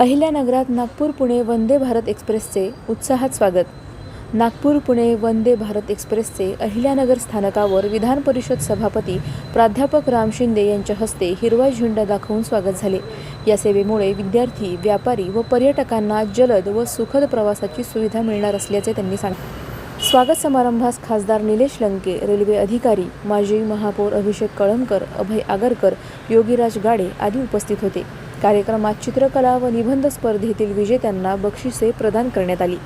अहिल्यानगरात नागपूर पुणे वंदे भारत एक्सप्रेसचे उत्साहात स्वागत. नागपूर पुणे वंदे भारत एक्सप्रेसचे अहिल्यानगर स्थानकावर विधान परिषद सभापती प्राध्यापक राम शिंदे यांच्या हस्ते हिरवा झेंडा दाखवून स्वागत झाले. या सेवेमुळे विद्यार्थी व्यापारी व पर्यटकांना जलद व सुखद प्रवासाची सुविधा मिळणार असल्याचे त्यांनी सांगितले. स्वागत समारंभास खासदार निलेश लंके रेल्वे अधिकारी माजी महापौर अभिषेक कळमकर अभय आगरकर योगीराज गाडे आदी उपस्थित होते. कार्यक्रमात चित्रकला व निबंध स्पर्धेतील विजेत्यांना बक्षिसे प्रदान करण्यात आली.